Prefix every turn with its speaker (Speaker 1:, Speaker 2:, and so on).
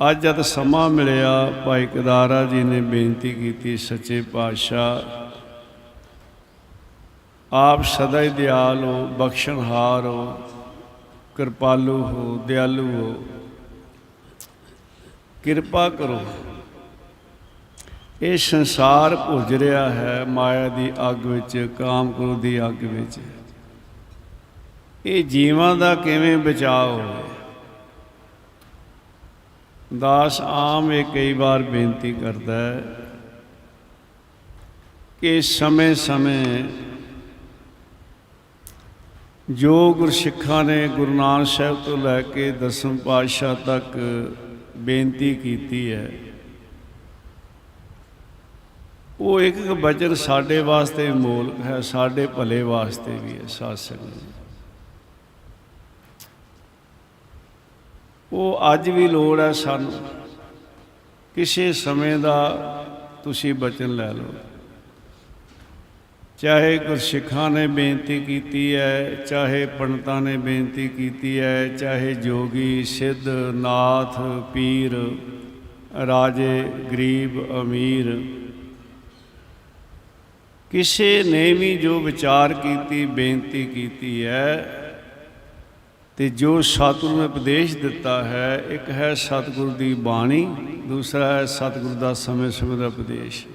Speaker 1: ਅੱਜ ਜਦ ਸਮਾਂ ਮਿਲਿਆ, ਭਾਈ ਕਦਾਰਾ ਜੀ ਨੇ ਬੇਨਤੀ ਕੀਤੀ, ਸੱਚੇ ਪਾਤਸ਼ਾਹ, ਆਪ ਸਦਾ ਹੀ ਦਿਆਲ ਹੋ, ਬਖਸ਼ਣਹਾਰ ਹੋ, ਕਿਰਪਾਲੂ ਹੋ, ਦਿਆਲੂ ਹੋ। ਕਿਰਪਾ ਕਰੋ। ਇਹ ਸੰਸਾਰ ਭੁੱਜ ਰਿਹਾ ਹੈ, ਮਾਇਆ ਦੀ ਅੱਗ ਵਿੱਚ, ਕਾਮ ਕ੍ਰੋਧ ਦੀ ਅੱਗ ਵਿੱਚ। ਇਹ ਜੀਵਾਂ ਦਾ ਕਿਵੇਂ ਬਚਾਅ ਹੋਵੇ? ਦਾਸ ਆਮ ਇਹ ਕਈ ਵਾਰ ਬੇਨਤੀ ਕਰਦਾ ਹੈ ਕਿ ਸਮੇਂ-ਸਮੇਂ ਜੋ ਗੁਰਸਿੱਖਾਂ ਨੇ ਗੁਰੂ ਨਾਨਕ ਸਾਹਿਬ ਤੋਂ ਲੈ ਕੇ ਦਸਮ ਪਾਤਸ਼ਾਹ ਤੱਕ ਬੇਨਤੀ ਕੀਤੀ ਹੈ, ਉਹ ਇੱਕ ਇੱਕ ਬਚਨ ਸਾਡੇ ਵਾਸਤੇ ਮੋਲ ਹੈ, ਸਾਡੇ ਭਲੇ ਵਾਸਤੇ ਵੀ ਹੈ, ਸਾਧ ਸੰਗਤ। ਉਹ ਅੱਜ ਵੀ ਲੋੜ ਹੈ ਸਾਨੂੰ। ਕਿਸੇ ਸਮੇਂ ਦਾ ਤੁਸੀਂ ਬਚਨ ਲੈ ਲਓ। ਚਾਹੇ ਗੁਰਸਿੱਖਾਂ ਨੇ ਬੇਨਤੀ ਕੀਤੀ ਹੈ, ਚਾਹੇ ਪੰਡਤਾਂ ਨੇ ਬੇਨਤੀ ਕੀਤੀ ਹੈ, ਚਾਹੇ ਜੋਗੀ, ਸਿੱਧ, ਨਾਥ, ਪੀਰ, ਰਾਜੇ, ਗਰੀਬ, ਅਮੀਰ। ਕਿਸੇ ਨੇ ਵੀ ਜੋ ਵਿਚਾਰ ਕੀਤੀ, ਬੇਨਤੀ ਕੀਤੀ ਹੈ ਤੇ ਜੋ ਸਤਿਗੁਰੂ ਨੇ ਉਪਦੇਸ਼ ਦਿੱਤਾ ਹੈ, ਇੱਕ ਹੈ ਸਤਿਗੁਰੂ ਦੀ ਬਾਣੀ, ਦੂਸਰਾ ਹੈ ਸਤਿਗੁਰੂ ਦਾ ਸਮੇਂ ਸਮੇਂ ਦਾ ਉਪਦੇਸ਼।